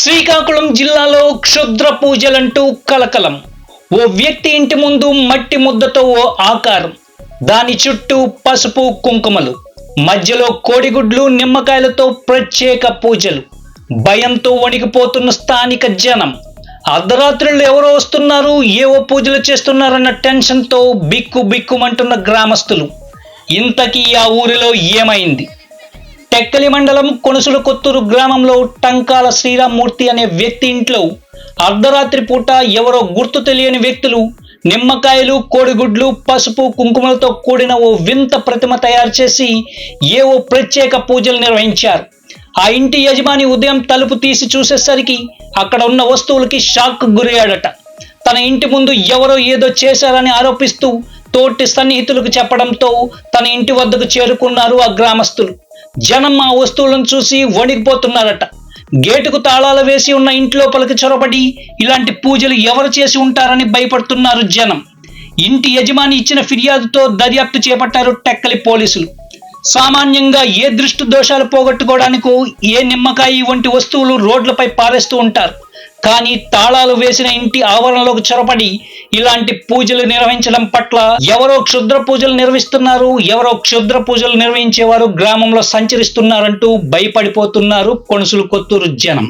శ్రీకాకుళం జిల్లాలో క్షుద్ర పూజలంటూ కలకలం. ఓ వ్యక్తి ఇంటి ముందు మట్టి ముద్దతో ఓ ఆకారం. దాని చుట్టూ పసుపు కుంకుమలు. మధ్యలో కోడిగుడ్లు నిమ్మకాయలతో ప్రత్యేక పూజలు. భయంతో వణికిపోతున్న స్థానిక జనం. అర్ధరాత్రులు ఎవరో వస్తున్నారు ఏవో పూజలు చేస్తున్నారన్న టెన్షన్తో బిక్కు బిక్కుమంటున్న గ్రామస్తులు. ఇంతకీ ఆ ఊరిలో ఏమైంది? టెక్కలి మండలం కొనుసుల కొత్తూరు గ్రామంలో టంకాల శ్రీరామ్మూర్తి అనే వ్యక్తి ఇంట్లో అర్ధరాత్రి పూట ఎవరో గుర్తు తెలియని వ్యక్తులు నిమ్మకాయలు కోడిగుడ్లు పసుపు కుంకుమలతో కూడిన ఓ వింత ప్రతిమ తయారు చేసి ఏవో ప్రత్యేక పూజలు నిర్వహించారు. ఆ ఇంటి యజమాని ఉదయం తలుపు తీసి చూసేసరికి అక్కడ ఉన్న వస్తువులకి షాక్ గురయ్యాడట. తన ఇంటి ముందు ఎవరో ఏదో చేశారని ఆరోపిస్తూ తోటి సన్నిహితులకు చెప్పడంతో తన ఇంటి వద్దకు చేరుకున్నారు ఆ గ్రామస్తులు. జనం ఆ వస్తువులను చూసి వణికిపోతున్నారట. గేటుకు తాళాలు వేసి ఉన్న ఇంటి లోపలికి చొరబడి ఇలాంటి పూజలు ఎవరు చేసి ఉంటారని భయపడుతున్నారు జనం. ఇంటి యజమాని ఇచ్చిన ఫిర్యాదుతో దర్యాప్తు చేపట్టారు టెక్కలి పోలీసులు. సామాన్యంగా ఏ దృష్టి దోషాలు పోగొట్టుకోవడానికో ఏ నిమ్మకాయ వంటి వస్తువులు రోడ్లపై పారేస్తూ ఉంటారు. కానీ తాళాలు వేసిన ఇంటి ఆవరణలోకి చొరబడి ఇలాంటి పూజలు నిర్వహించడం పట్ల ఎవరో క్షుద్ర పూజలు నిర్వహిస్తున్నారు ఎవరో క్షుద్ర పూజలు నిర్వహించేవారు గ్రామంలో సంచరిస్తున్నారంటూ భయపడిపోతున్నారు కొనుసులు కొత్తూరు జనం.